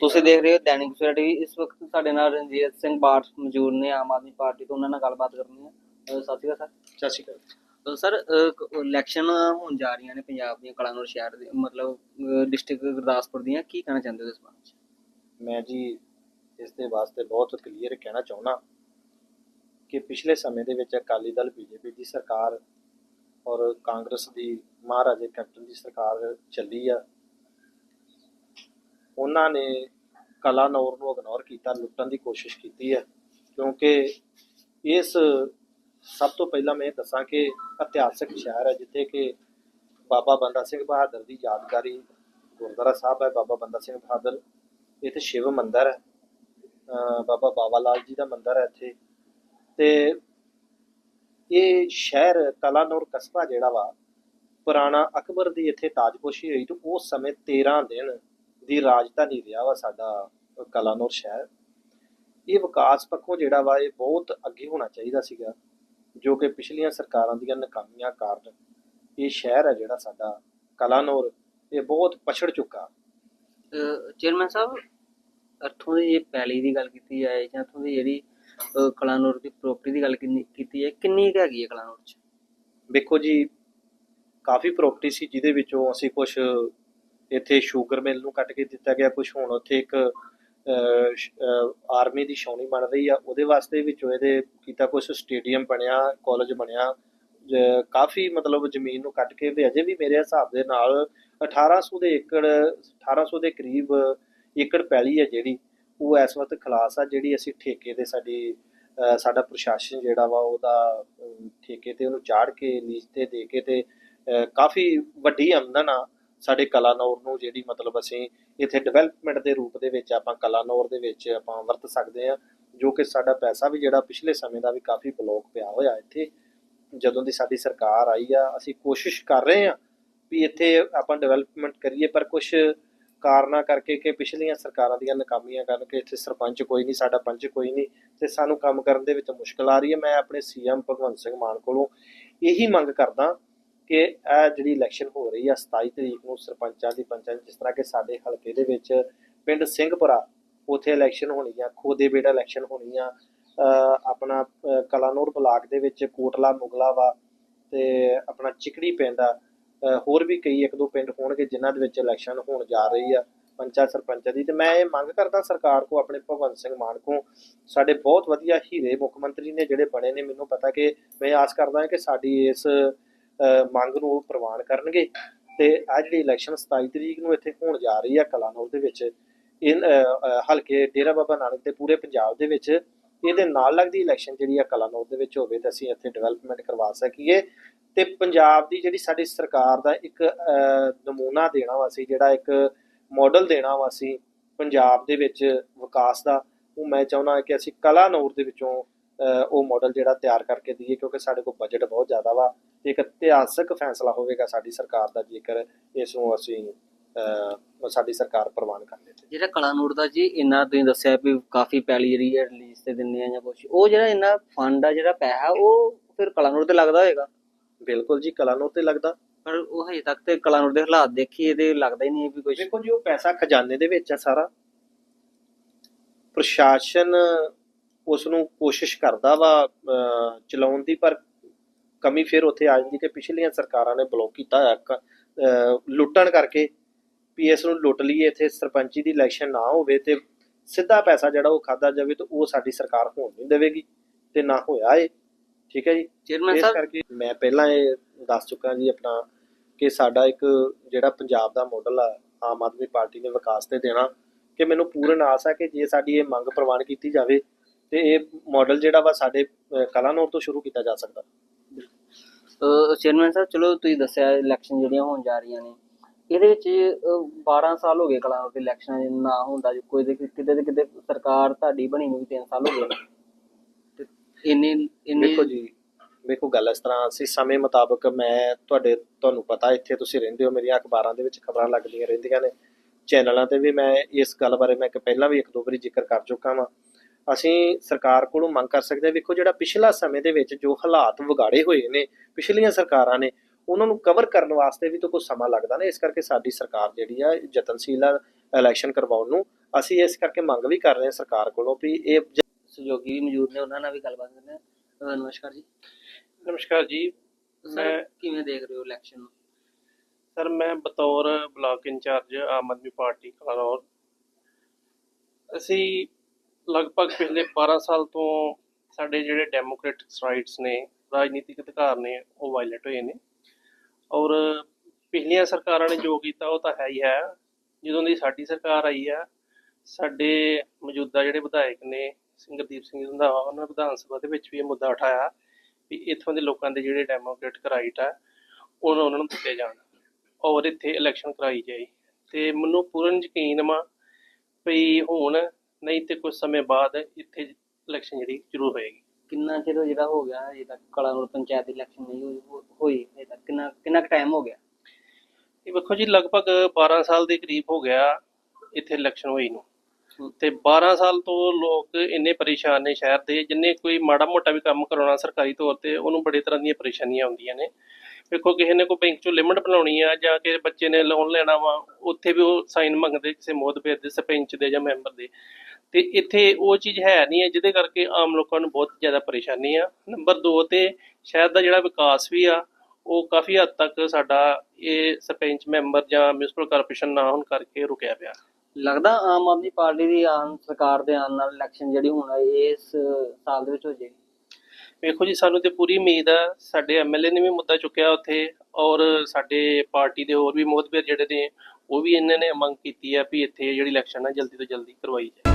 ਤੁਸੀਂ ਦੇਖ ਰਹੇ ਹੋ ਦੈਨਿਕ ਸਵੇਰਾ ਟੀਵੀ। ਇਸ ਵਕਤ ਸਾਡੇ ਨਾਲ ਰਣਜੀਤ ਸਿੰਘ ਬਾਠ ਮੌਜੂਦ ਨੇ ਆਮ ਆਦਮੀ ਪਾਰਟੀ ਤੋਂ। ਉਹਨਾਂ ਨਾਲ ਗੱਲਬਾਤ ਕਰਨੀ ਹੈ। ਸਤਿ ਸ਼੍ਰੀ ਅਕਾਲ ਸਤਿ ਸ਼੍ਰੀ ਅਕਾਲ। ਸਰ ਸਰ ਇਲੈਕਸ਼ਨ ਹੋਣ ਜਾ ਰਹੀਆਂ ਨੇ ਪੰਜਾਬ ਦੀਆਂ ਕਲਾਨੌਰ ਸ਼ਹਿਰ ਦੇ ਮਤਲਬ ਡਿਸਟ੍ਰਿਕਟ ਗੁਰਦਾਸਪੁਰ ਦੀਆਂ। ਕੀ ਕਹਿਣਾ ਚਾਹੁੰਦੇ ਹੋ ਇਸ ਬਾਰੇ? ਮੈਂ ਜੀ ਇਸ ਦੇ ਵਾਸਤੇ ਬਹੁਤ ਕਲੀਅਰ ਕਹਿਣਾ ਚਾਹੁੰਦਾ ਕਿ ਪਿਛਲੇ ਸਮੇਂ ਦੇ ਵਿੱਚ ਅਕਾਲੀ ਦਲ ਬੀਜੇਪੀ ਦੀ ਸਰਕਾਰ ਔਰ ਕਾਂਗਰਸ ਦੀ ਮਹਾਰਾਜੇ ਕੈਪਟਨ ਦੀ ਸਰਕਾਰ ਚੱਲੀ ਆ। ਉਹਨਾਂ ਨੇ ਕਲਾਨੌਰ ਨੂੰ ਇਗਨੋਰ ਕੀਤਾ, ਲੁੱਟਣ ਦੀ ਕੋਸ਼ਿਸ਼ ਕੀਤੀ ਹੈ। ਕਿਉਂਕਿ ਇਸ ਸਭ ਤੋਂ ਪਹਿਲਾਂ ਮੈਂ ਇਹ ਦੱਸਾਂ ਕਿ ਇਤਿਹਾਸਕ ਸ਼ਹਿਰ ਹੈ, ਜਿੱਥੇ ਕਿ ਬਾਬਾ ਬੰਦਾ ਸਿੰਘ ਬਹਾਦਰ ਦੀ ਯਾਦਗਾਰੀ ਗੁਰਦੁਆਰਾ ਸਾਹਿਬ ਹੈ, ਬਾਬਾ ਬੰਦਾ ਸਿੰਘ ਬਹਾਦਰ। ਇੱਥੇ ਸ਼ਿਵ ਮੰਦਿਰ ਹੈ ਬਾਬਾ ਬਾਬਾ ਲਾਲ ਜੀ ਦਾ ਮੰਦਿਰ ਹੈ ਇੱਥੇ। ਤੇ ਇਹ ਸ਼ਹਿਰ ਕਲਾਨੌਰ ਕਸਬਾ ਜਿਹੜਾ ਵਾ, ਪੁਰਾਣਾ ਅਕਬਰ ਦੀ ਇੱਥੇ ਤਾਜਪੋਸ਼ੀ ਹੋਈ ਤੇ ਉਸ ਸਮੇਂ 13 ਦਿਨ ਦੀ ਰਾਜਧਾਨੀ ਰਿਹਾ ਵਾ ਸਾਡਾ ਕਲਾਨੌਰ ਸ਼ਹਿਰ। ਇਹ ਵਿਕਾਸ ਪੱਖੋਂ ਜਿਹੜਾ ਵਾ ਇਹ ਬਹੁਤ ਅੱਗੇ ਹੋਣਾ ਚਾਹੀਦਾ ਸੀਗਾ ਜੋ ਕਿ ਪਿਛਲੀਆਂ ਸਰਕਾਰਾਂ ਦੀਆਂ ਨਾਕਾਮੀਆਂ ਕਾਰਨ ਇਹ ਸ਼ਹਿਰ ਹੈ ਜਿਹੜਾ ਸਾਡਾ ਕਲਾਨੌਰ ਇਹ ਬਹੁਤ ਪਛੜ ਚੁੱਕਾ। ਚੇਅਰਮੈਨ ਸਾਹਿਬ ਇੱਥੋਂ ਦੀ ਜੇ ਪੈਲੀ ਦੀ ਗੱਲ ਕੀਤੀ ਜਾਏ ਜਾਂ ਇੱਥੋਂ ਦੀ ਜਿਹੜੀ ਕਲਾਨੌਰ ਦੀ ਪ੍ਰਾਪਰਟੀ ਦੀ ਗੱਲ ਕਿੰਨੀ ਕੀਤੀ ਹੈ ਕਿੰਨੀ ਕੁ ਹੈਗੀ ਹੈ ਕਲਾਨੌਰ 'ਚ? ਵੇਖੋ ਜੀ ਕਾਫੀ ਪ੍ਰਾਪਰਟੀ ਸੀ ਜਿਹਦੇ ਵਿੱਚੋਂ ਅਸੀਂ ਕੁਝ ਇੱਥੇ ਸ਼ੂਗਰ ਮਿਲ ਨੂੰ ਕੱਟ ਕੇ ਦਿੱਤਾ ਗਿਆ ਕੁਝ ਹੁਣ ਉੱਥੇ ਇੱਕ ਆਰਮੀ ਦੀ ਛਾਉਣੀ ਬਣ ਰਹੀ ਆ, ਉਹਦੇ ਵਾਸਤੇ ਵਿੱਚੋਂ ਇਹਦੇ ਕੀਤਾ ਕੁਝ ਸਟੇਡੀਅਮ ਬਣਿਆ ਕਾਲਜ ਬਣਿਆ ਕਾਫੀ ਮਤਲਬ ਜ਼ਮੀਨ ਨੂੰ ਕੱਟ ਕੇ ਤੇ ਅਜੇ ਵੀ ਮੇਰੇ ਹਿਸਾਬ ਦੇ ਨਾਲ 1800 ਦੇ ਏਕੜ 1800 ਦੇ ਕਰੀਬ ਏਕੜ ਪੈਲੀ ਹੈ ਜਿਹੜੀ, ਉਹ ਇਸ ਵਕਤ ਖਲਾਸ ਆ, ਜਿਹੜੀ ਅਸੀਂ ਠੇਕੇ ਤੇ ਸਾਡੀ ਸਾਡਾ ਪ੍ਰਸ਼ਾਸਨ ਜਿਹੜਾ ਵਾ ਉਹਦਾ ਠੇਕੇ ਤੇ ਉਹਨੂੰ ਚਾੜ ਕੇ, ਲੀਜ਼ ਤੇ ਦੇ ਕੇ ਤੇ ਕਾਫੀ ਵੱਡੀ ਆਮਦਨ ਆ। ਸਾਡੇ ਕਲਾਨੌਰ ਨੂੰ ਜਿਹੜੀ ਮਤਲਬ ਅਸੀਂ ਇੱਥੇ ਡਿਵੈਲਪਮੈਂਟ ਦੇ ਰੂਪ ਦੇ ਵਿੱਚ ਆਪਾਂ ਕਲਾਨੌਰ ਦੇ ਵਿੱਚ ਆਪਾਂ ਵਰਤ ਸਕਦੇ ਆ ਜੋ ਕਿ ਸਾਡਾ ਪੈਸਾ ਵੀ ਜਿਹੜਾ ਪਿਛਲੇ ਸਮੇਂ ਦਾ ਵੀ ਕਾਫੀ ਬਲੋਕ ਪਿਆ ਹੋਇਆ ਇੱਥੇ। ਜਦੋਂ ਦੀ ਸਾਡੀ ਸਰਕਾਰ ਆਈ ਆ, ਅਸੀਂ ਕੋਸ਼ਿਸ਼ ਕਰ ਰਹੇ ਆ ਵੀ ਇੱਥੇ ਆਪਾਂ ਡਿਵੈਲਪਮੈਂਟ ਕਰੀਏ, ਪਰ ਕੁਝ ਕਾਰਨਾਂ ਕਰਕੇ ਕਿ ਪਿਛਲੀਆਂ ਸਰਕਾਰਾਂ ਦੀਆਂ ਨਾਕਾਮੀਆਂ ਕਾਰਨ ਕਿ ਇੱਥੇ ਸਰਪੰਚ ਕੋਈ ਨਹੀਂ, ਸਾਡਾ ਪੰਚ ਕੋਈ ਨਹੀਂ, ਤੇ ਸਾਨੂੰ ਕੰਮ ਕਰਨ ਦੇ ਵਿੱਚ ਮੁਸ਼ਕਲ ਆ ਰਹੀ ਹੈ। ਮੈਂ ਆਪਣੇ ਸੀਐਮ ਭਗਵੰਤ ਸਿੰਘ ਮਾਨ ਕੋਲੋਂ ਇਹੀ ਮੰਗ ਕਰਦਾ ਕਿ ਇਹ ਜਿਹੜੀ ਇਲੈਕਸ਼ਨ ਹੋ ਰਹੀ ਆ 27 ਤਰੀਕ ਨੂੰ ਸਰਪੰਚਾਂ ਦੀ ਪੰਚਾਂ ਜਿਸ ਤਰ੍ਹਾਂ ਕਿ ਸਾਡੇ ਹਲਕੇ ਦੇ ਵਿੱਚ ਪਿੰਡ ਸਿੰਘਪੁਰਾ, ਉਥੇ ਇਲੈਕਸ਼ਨ ਹੋਣੀ ਆ, ਖੋਦੇ ਬੇੜਾ ਇਲੈਕਸ਼ਨ ਹੋਣੀ ਆ ਆਪਣਾ ਕਲਾਨੌਰ ਬਲਾਕ ਦੇ ਵਿੱਚ ਕੋਟਲਾ ਮੁਗਲਾ ਵਾ ਤੇ ਆਪਣਾ ਚਿਕੜੀ ਪਿੰਡ ਆ ਹੋਰ ਵੀ ਕਈ ਇੱਕ ਦੋ ਪਿੰਡ ਹੋਣਗੇ ਜਿਨ੍ਹਾਂ ਦੇ ਵਿੱਚ ਇਲੈਕਸ਼ਨ ਹੋਣ ਜਾ ਰਹੀ ਆ ਪੰਚਾਇਤ ਸਰਪੰਚਾਂ ਦੀ। ਤੇ ਮੈਂ ਇਹ ਮੰਗ ਕਰਦਾ ਸਰਕਾਰ ਕੋ ਆਪਣੇ ਭਗਵੰਤ ਸਿੰਘ ਮਾਨ ਕੋ ਸਾਡੇ ਬਹੁਤ ਵਧੀਆ ਹੀਰੇ ਮੁੱਖ ਮੰਤਰੀ ਨੇ ਜਿਹੜੇ ਬਣੇ ਨੇ, ਮੈਨੂੰ ਪਤਾ ਕਿ ਮੈਂ ਆਸ ਕਰਦਾ ਹਾਂ ਕਿ ਸਾਡੀ ਇਸ ਮੰਗ ਨੂੰ ਉਹ ਪ੍ਰਵਾਨ ਕਰਨਗੇ। ਤੇ ਆ ਜਿਹੜੀ ਇਲੈਕਸ਼ਨ 27 ਤਰੀਕ ਨੂੰ ਇੱਥੇ ਹੋਣ ਜਾ ਰਹੀ ਆ ਕਲਾਨੌਰ ਦੇ ਵਿੱਚ। ਇਹ ਹਲਕੇ ਡੇਰਾ ਬਾਬਾ ਨਾਨਕ ਤੇ ਪੂਰੇ ਪੰਜਾਬ ਦੇ ਵਿੱਚ ਇਹਦੇ ਨਾਲ ਲੱਗਦੀ ਇਲੈਕਸ਼ਨ ਜਿਹੜੀ ਆ ਕਲਾਨੌਰ ਦੇ ਵਿੱਚ ਹੋਵੇ ਤਾਂ ਅਸੀਂ ਇੱਥੇ ਡਿਵੈਲਪਮੈਂਟ ਕਰਵਾ ਸਕੀਏ। ਤੇ ਪੰਜਾਬ ਦੀ ਜਿਹੜੀ ਸਾਡੀ ਸਰਕਾਰ ਦਾ ਇੱਕ ਨਮੂਨਾ ਦੇਣਾ ਵਾ ਸੀ, ਜਿਹੜਾ ਇੱਕ ਮਾਡਲ ਦੇਣਾ ਵਾ ਸੀ, ਪੰਜਾਬ ਦੇ ਵਿੱਚ ਵਿਕਾਸ ਦਾ, ਉਹ ਮੈਂ ਚਾਹੁੰਦਾ ਕਿ ਅਸੀਂ ਕਲਾਨੌਰ ਦੇ ਵਿੱਚੋਂ ਉਹ ਮਾਡਲ ਜਿਹੜਾ ਤਿਆਰ ਕਰਕੇ ਦਈਏ ਕਿਉਂਕਿ ਸਾਡੇ ਕੋਲ ਬਜਟ ਬਹੁਤ ਜ਼ਿਆਦਾ ਵਾ ਇੱਕ ਇਤਿਹਾਸਕ ਫੈਸਲਾ ਹੋਵੇਗਾ ਸਾਡੀ ਸਰਕਾਰ ਦਾ ਜੇਕਰ ਇਸ ਨੂੰ ਅਸੀਂ ਸਾਡੀ ਸਰਕਾਰ ਪ੍ਰਵਾਨ ਕਰ ਤੇ ਜਿਹੜਾ ਕਲਾਨੌਰ ਦਾ ਜੀ ਇੰਨਾ ਤੁਸੀਂ ਦੱਸਿਆ ਵੀ ਕਾਫੀ ਪੈਲੀ ਜਿਹੜੀ ਹੈ ਰਿਲੀਜ਼ ਤੇ ਦਿੰਦੇ ਆ ਜਾਂ ਕੁਝ ਉਹ ਜਿਹੜਾ ਇੰਨਾ ਫੰਡ ਆ ਜਿਹੜਾ ਪੈਸਾ ਉਹ ਫਿਰ ਕਲਾਨੌਰ ਤੇ ਲੱਗਦਾ ਹੋਏਗਾ? ਬਿਲਕੁਲ ਜੀ ਕਲਾਨੌਰ ਤੇ ਲੱਗਦਾ। ਪਰ ਉਹ ਹਜੇ ਤੱਕ ਤੇ ਕਲਾਨੌਰ ਦੇ ਹਾਲਾਤ ਦੇਖੀਏ ਤੇ ਲੱਗਦਾ ਹੀ ਨਹੀਂ ਵੀ ਕੁਝ ਦੇਖੋ ਜੀ ਉਹ ਪੈਸਾ ਖਜ਼ਾਨੇ ਦੇ ਵਿੱਚ ਆ ਸਾਰਾ। ਪ੍ਰਸ਼ਾਸਨ ਉਸ ਨੂੰ ਕੋਸ਼ਿਸ਼ ਕਰਦਾ ਵਾ ਚਲਾਉਣ ਦੀ ਪਰ ਕਮੀ ਫਿਰ ਉੱਥੇ ਆ ਜਾਂਦੀ ਕਿ ਪਿਛਲੀਆਂ ਸਰਕਾਰਾਂ ਨੇ ਬਲੌਕ ਕੀਤਾ ਹੋਇਆ ਲੁੱਟਣ ਕਰਕੇ ਇਸ ਨੂੰ ਲੁੱਟ ਲਈਏ ਇੱਥੇ ਸਰਪੰਚੀ ਦੀ ਇਲੈਕਸ਼ਨ ਨਾ ਹੋਵੇ ਤੇ ਸਿੱਧਾ ਪੈਸਾ ਜਿਹੜਾ ਉਹ ਖਾਦਾ ਜਾਵੇ ਤੇ ਉਹ ਸਾਡੀ ਸਰਕਾਰ ਹੋਣ ਨਹੀਂ ਦੇਵੇਗੀ ਤੇ ਨਾ ਹੋਇਆ ਏ ਠੀਕ ਹੈ ਜੀ? ਚੇਅਰਮੈਨ ਸਾਹਿਬ? ਕਰਕੇ ਮੈਂ ਪਹਿਲਾਂ ਇਹ ਦੱਸ ਚੁੱਕਾ ਜੀ ਆਪਣਾ ਕਿ ਸਾਡਾ ਇੱਕ ਜਿਹੜਾ ਪੰਜਾਬ ਦਾ ਮਾਡਲ ਆ ਆਮ ਆਦਮੀ ਪਾਰਟੀ ਨੇ ਵਿਕਾਸ ਤੇ ਦੇਣਾ ਕਿ ਮੈਨੂੰ ਪੂਰਨ ਆਸ ਹੈ ਕਿ ਜੇ ਸਾਡੀ ਇਹ ਮੰਗ ਪ੍ਰਵਾਨ ਕੀਤੀ ਜਾਵੇ ਤੇ ਇਹ ਮਾਡਲ ਜਿਹੜਾ ਵਾ ਸਾਡੇ ਕਲਾਨੌਰ ਤੋਂ ਸ਼ੁਰੂ ਕੀਤਾ ਜਾ ਸਕਦਾ। ਚੇਅਰਮੈਨ ਸਾਹਿਬ ਚਲੋ ਤੁਸੀਂ ਦੱਸਿਆ ਇਲੈਕਸ਼ਨ ਜਿਹੜੀਆਂ ਹੋਣ ਜਾ ਰਹੀਆਂ ਨੇ। ਇਹਦੇ ਵਿੱਚ ਅਹ, 12 ਸਾਲ ਹੋ ਗਏ ਕਲਾਨੌਰ ਦੀ ਇਲੈਕਸ਼ਨ ਨਾ ਹੁੰਦਾ ਜੀ ਕੋਈ ਦੇ ਕਿਤੇ ਦੇ ਕਿਤੇ ਸਰਕਾਰ ਤੁਹਾਡੀ ਬਣੀ ਨੂੰ ਵੀ 3 ਸਾਲ ਹੋ ਗਏ ਤੇ ਇੰਨੇ ਇੰਨੇ ਵੇਖੋ ਜੀ ਵੇਖੋ ਗੱਲ ਇਸ ਤਰ੍ਹਾਂ ਅਸੀਂ ਸਮੇਂ ਮੁਤਾਬਕ ਮੈਂ ਤੁਹਾਡੇ ਤੁਹਾਨੂੰ ਪਤਾ ਇੱਥੇ ਤੁਸੀਂ ਰਹਿੰਦੇ ਹੋ ਮੇਰੀਆਂ ਅਖਬਾਰਾਂ ਦੇ ਵਿੱਚ ਖਬਰਾਂ ਲੱਗਦੀਆਂ ਰਹਿੰਦੀਆਂ ਨੇ। ਚੈਨਲਾਂ ਤੇ ਵੀ ਮੈਂ ਇਸ ਗੱਲ ਬਾਰੇ ਮੈਂ ਇੱਕ ਪਹਿਲਾਂ ਵੀ ਇੱਕ ਦੋ ਵਾਰੀ ਜ਼ਿਕਰ ਕਰ ਚੁੱਕਾ ਵਾਂ। ਅਸੀਂ ਸਰਕਾਰ ਕੋਲੋਂ ਮੰਗ ਕਰ ਸਕਦੇ ਹਾਂ। ਵੇਖੋ ਜਿਹੜਾ ਪਿਛਲਾ ਸਮੇਂ ਦੇ ਵਿੱਚ ਜੋ ਹਾਲਾਤ ਵਿਗਾੜੇ ਹੋਏ ਨੇ ਪਿਛਲੀਆਂ ਸਰਕਾਰਾਂ ਨੇ ਉਹਨਾਂ ਨੂੰ ਕਵਰ ਕਰਨ ਵਾਸਤੇ ਵੀ ਤਾਂ ਕੁਝ ਸਮਾਂ ਲੱਗਦਾ ਨਾ। ਇਸ ਕਰਕੇ ਸਾਡੀ ਸਰਕਾਰ ਜਿਹੜੀ ਆ ਯਤਨਸ਼ੀਲ ਆ ਇਲੈਕਸ਼ਨ ਕਰਵਾਉਣ ਨੂੰ ਅਸੀਂ ਇਸ ਕਰਕੇ ਮੰਗ ਵੀ ਕਰ ਰਹੇ ਹਾਂ ਸਰਕਾਰ ਕੋਲੋਂ ਵੀ ਇਹ ਸਹਿਯੋਗੀ ਵੀ ਮੌਜੂਦ ਨੇ ਉਹਨਾਂ ਨਾਲ ਵੀ ਗੱਲਬਾਤ ਕਰਦੇ ਹਾਂ। ਨਮਸਕਾਰ ਜੀ। ਨਮਸਕਾਰ ਜੀ। ਸਰ ਮੈਂ ਕਿਵੇਂ ਦੇਖ ਰਹੇ ਹੋ ਇਲੈਕਸ਼ਨ ਨੂੰ? ਸਰ ਮੈਂ ਬਤੌਰ block incharge Aam Aadmi party Kalaur. ਅਸੀਂ ਲਗਭਗ ਪਿਛਲੇ 12 ਸਾਲ ਤੋਂ ਸਾਡੇ ਜਿਹੜੇ ਡੈਮੋਕ੍ਰੈਟਿਕ ਰਾਈਟਸ ਨੇ, ਰਾਜਨੀਤਿਕ ਅਧਿਕਾਰ ਨੇ, ਉਹ ਵਾਇਲੇਟ ਹੋਏ ਨੇ। ਔਰ ਪਿਛਲੀਆਂ ਸਰਕਾਰਾਂ ਨੇ ਜੋ ਕੀਤਾ, ਉਹ ਤਾਂ ਹੈ ਹੀ ਹੈ। ਜਦੋਂ ਦੀ ਸਾਡੀ ਸਰਕਾਰ ਆਈ ਆ ਸਾਡੇ ਮੌਜੂਦਾ ਜਿਹੜੇ ਵਿਧਾਇਕ ਨੇ ਸਿੰਗਰਦੀਪ ਸਿੰਘ ਰੰਧਾਵਾ, ਉਹਨਾਂ ਨੇ ਵਿਧਾਨ ਸਭਾ ਦੇ ਵਿੱਚ ਵੀ ਇਹ ਮੁੱਦਾ ਉਠਾਇਆ ਵੀ ਇੱਥੋਂ ਦੇ ਲੋਕਾਂ ਦੇ ਜਿਹੜੇ ਡੈਮੋਕ੍ਰੈਟਿਕ ਰਾਈਟ ਆ ਉਹਨਾਂ ਉਹਨਾਂ ਨੂੰ ਦਿੱਤੇ ਜਾਣ। ਔਰ ਇੱਥੇ ਇਲੈਕਸ਼ਨ ਕਰਾਈ ਜਾਈ ਤੇ ਮੈਨੂੰ ਪੂਰਨ ਯਕੀਨ ਵਾ ਵੀ ਹੁਣ ਨਹੀਂ ਤੇ ਕੁਝ ਸਮੇਂ ਬਾਅਦ ਇੱਥੇ ਇਲੈਕਸ਼ਨ ਜਿਹੜੀ ਜ਼ਰੂਰ ਹੋਏਗੀ। ਕਿੰਨਾ ਚਿਰ ਜਿਹੜਾ ਹੋ ਗਿਆ ਅਜੇ ਤੱਕ ਕਲਾਨੌਰ ਪੰਚਾਇਤ ਦੀ ਇਲੈਕਸ਼ਨ ਨਹੀਂ ਹੋਈ ਹੋ- ਹੋਈ ਅਜੇ ਤੱਕ ਕਿੰਨਾ ਕਿੰਨਾ ਟਾਈਮ ਹੋ ਗਿਆ? ਇਹ ਵੇਖੋ ਜੀ ਲਗਭਗ 12 ਸਾਲ ਦੇ ਕਰੀਬ ਹੋ ਗਿਆ ਇੱਥੇ ਇਲੈਕਸ਼ਨ ਹੋਈ ਨੂੰ। ਤੇ 12 ਸਾਲ ਤੋਂ ਲੋਕ ਇੰਨੇ ਪਰੇਸ਼ਾਨ ਨੇ ਸ਼ਹਿਰ ਦੇ ਜਿੰਨੇ ਕੋਈ ਮਾੜਾ ਮੋਟਾ ਵੀ ਕੰਮ ਕਰਾਉਣਾ ਸਰਕਾਰੀ ਤੌਰ ਤੇ ਉਹਨੂੰ ਬੜੇ ਤਰ੍ਹਾਂ ਦੀਆਂ ਪਰੇਸ਼ਾਨੀਆਂ ਆਉਂਦੀਆਂ ਨੇ। ਵੇਖੋ ਕਿਸੇ ਨੇ ਕੋਈ ਬੈਂਕ ਚੋਂ ਲਿਮਟ ਬਣਾਉਣੀ ਆ ਜਾਂ ਕਿਸੇ ਬੱਚੇ ਨੇ ਲੋਨ ਲੈਣਾ ਵਾ ਉੱਥੇ ਵੀ ਉਹ ਸਾਈਨ ਮੰਗਦੇ ਕਿਸੇ ਮੋਦਬੇਰ ਦੇ ਸਰਪੰਚ ਦੇ ਜਾਂ ਮੈਂਬਰ ਦੇ। ਤੇ ਇੱਥੇ ਉਹ ਚੀਜ਼ ਹੈ ਨਹੀਂ ਹੈ ਜਿਹਦੇ ਕਰਕੇ ਆਮ ਲੋਕਾਂ ਨੂੰ ਬਹੁਤ ਜ਼ਿਆਦਾ ਪਰੇਸ਼ਾਨੀ ਆ। ਨੰਬਰ 2 ਤੇ ਸ਼ਹਿਰ ਦਾ ਜਿਹੜਾ ਵਿਕਾਸ ਵੀ ਆ ਉਹ ਕਾਫੀ ਹੱਦ ਤੱਕ ਸਾਡਾ ਇਹ ਸਰਪੰਚ ਮੈਂਬਰ ਜਾਂ ਮਿਊਨਿਸਪਲ ਕਾਰਪੋਰੇਸ਼ਨ ਨਾ ਹੋਣ ਕਰਕੇ ਰੁਕਿਆ ਪਿਆ। ਲੱਗਦਾ ਆਮ ਆਦਮੀ ਪਾਰਟੀ ਦੀ ਆਮ ਸਰਕਾਰ ਦੇ ਆਉਣ ਨਾਲ ਇਲੈਕਸ਼ਨ ਜਿਹੜੀ ਹੁਣ ਇਸ ਸਾਲ ਦੇ ਵਿੱਚ ਹੋ ਜਾਏਗੀ। ਵੇਖੋ ਜੀ ਸਾਨੂੰ ਤੇ ਪੂਰੀ ਉਮੀਦ ਆ ਸਾਡੇ ਐਮਐਲਏ ਨੇ ਵੀ ਮੁੱਦਾ ਚੁੱਕਿਆ ਉੱਥੇ ਔਰ ਸਾਡੇ ਪਾਰਟੀ ਦੇ ਹੋਰ ਵੀ ਮੋਹਤਬਰ ਜਿਹੜੇ ਨੇ ਉਹ ਵੀ ਇਹਨਾਂ ਨੇ ਮੰਗ ਕੀਤੀ ਆ ਵੀ ਇੱਥੇ ਜਿਹੜੀ ਇਲੈਕਸ਼ਨ ਆ ਜਲਦੀ ਤੋਂ ਜਲਦੀ ਕਰਵਾਈ ਜਾਏ।